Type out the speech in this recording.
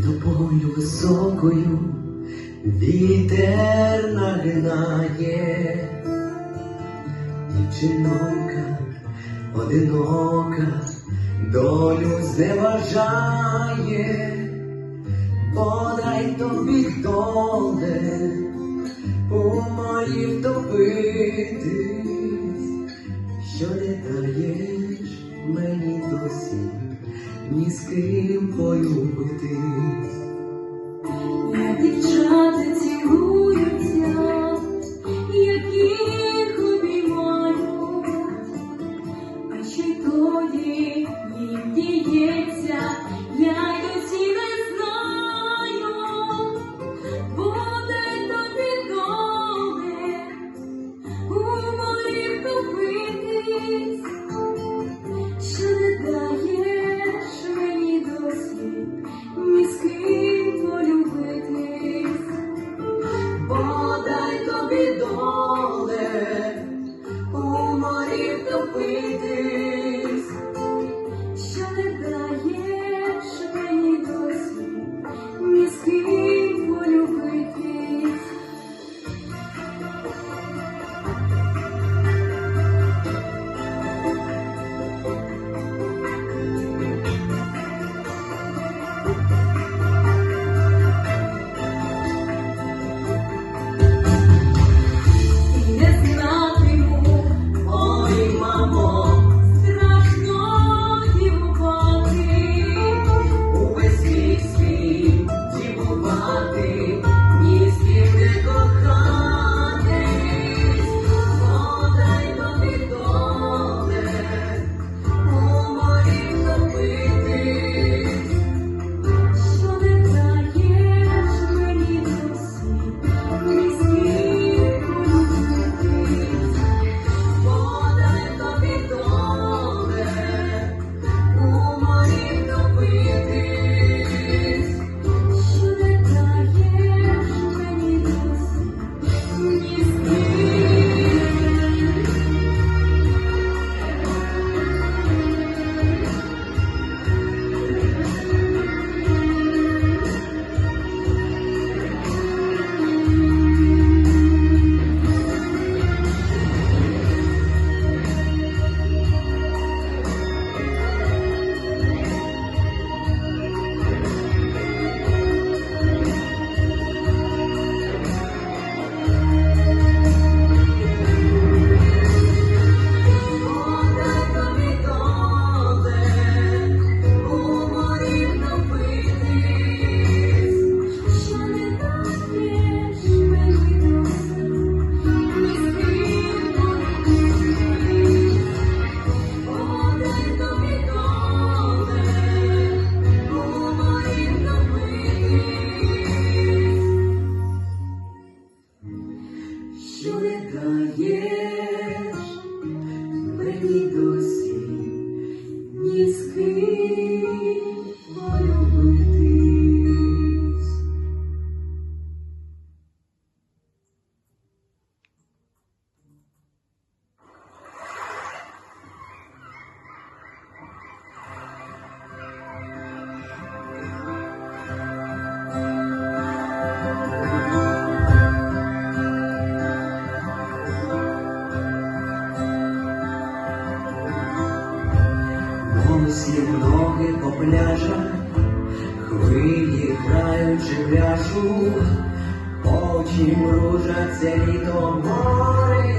Під високою вітер нагинає, дівчинонька одинока долю зневажає, подай тобі хто у моїм втопити що не даєш мені досі ні з ким полюбитись. Босі ноги по пляжах, хвилі граючи пляшу, очі мружаться літо море.